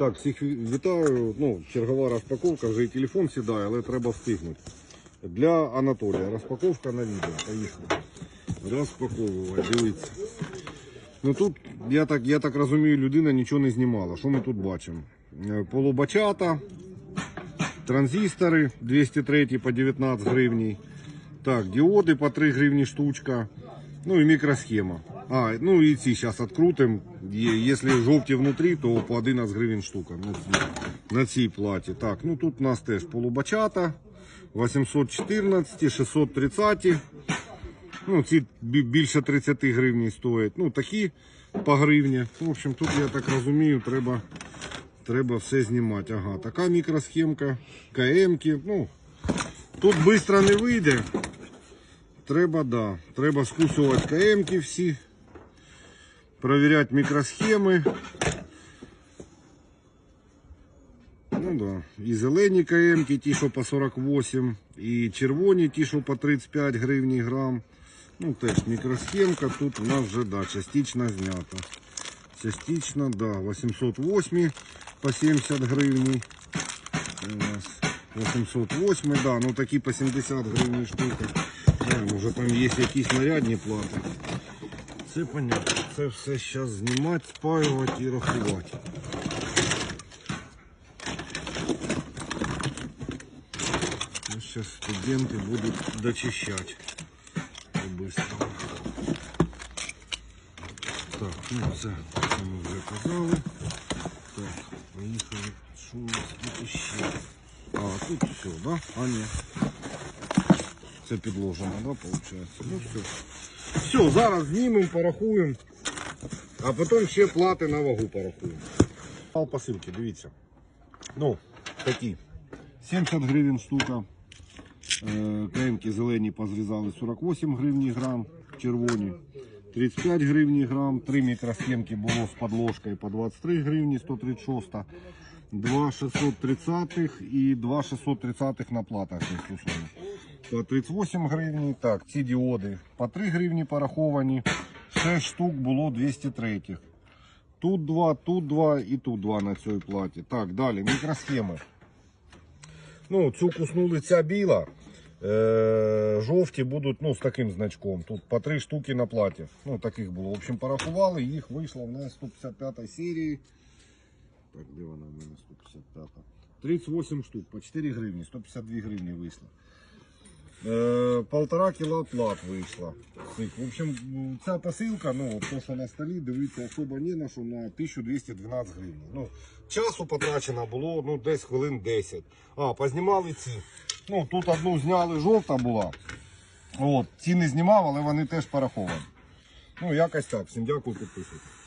Так, всіх вітаю. Ну, чергова розпаковка, вже і телефон сідає, але треба встигнути. Для Анатолія розпаковка на відео. Поїхали. Розпаковувати, дивіться. Ну тут, я так, я так розумію, людина нічого не знімала. Що ми тут бачимо? Е, Полубачата, транзистори 203 по 19 гривень. Так, діоди по 3 гривні штучка. Ну і мікросхема. А, ну і ці зараз відкрутимо. Є- Якщо жовті внутрі, то по 11 гривень штука цій, на цій платі. Так, ну тут у нас теж полубачата. 814, 630. Ну, ці бі- більше 30 гривень стоять. Ну, такі по гривні. В общем, тут, я так розумію, треба, треба все знімати. Ага, така мікросхемка, КМ-ки. Ну, тут швидко не вийде. Треба, да. Треба скусувати КМ-ки всі. Провіряти мікросхеми. Ну да. І зелені КМ-ки, ті, що по 48, і червоні, ті, що по 35 гривень грам. Ну, теж мікросхемка. Тут у нас вже да, частично знята. Частично, да, 808 по 70 гривень. У нас 808, да, ну такі по 70 гривень штука. Да, може там є якісь нарядні плати. Це понятно. Це все зараз знімати, спаювати і рахувати. Ну, сейчас студенты будут дочищать по-быстрому. Так, ну це, це ми вже казали. Так, поїхали. Що у нас тут ще? А, тут все, да? А, ні. Це підложено, да, получается? Ну все. Все, зараз знімемо, порахуємо. А потім ще плати на вагу порахуємо. Мал посилки, дивіться. Ну, такі. 70 гривень штука. Е, Кремки зелені позрізали 48 гривень грам, червоні 35 гривень грам, три мікросхемки було з подложкою по 23 гривні 136, два 630 і два 630 на платах 38 гривень. Так, ці діоди по 3 гривні пораховані. 6 штук було 203. Тут два, тут два і тут два на цій платі. Так, далі мікросхеми. Ну, цю куснули ця біла. Е, жовті будуть ну, з таким значком. Тут по три штуки на платі. Ну, таких було. В общем, порахували, їх вийшло в нас 155 серії. Так, де вона в мене 155? 38 штук, по 4 гривні, 152 гривні вийшло. Е, полтора кіла плат вийшло. В общем, ця посилка, ну, то, що на столі, дивіться, особо не на що на 1212 гривень. Ну, часу потрачено було ну, десь хвилин 10. А, познімали ці. Ну, тут одну зняли, жовта була. От, ці не знімав, але вони теж пораховані. Ну, якось так. Всім дякую, підписуйтесь.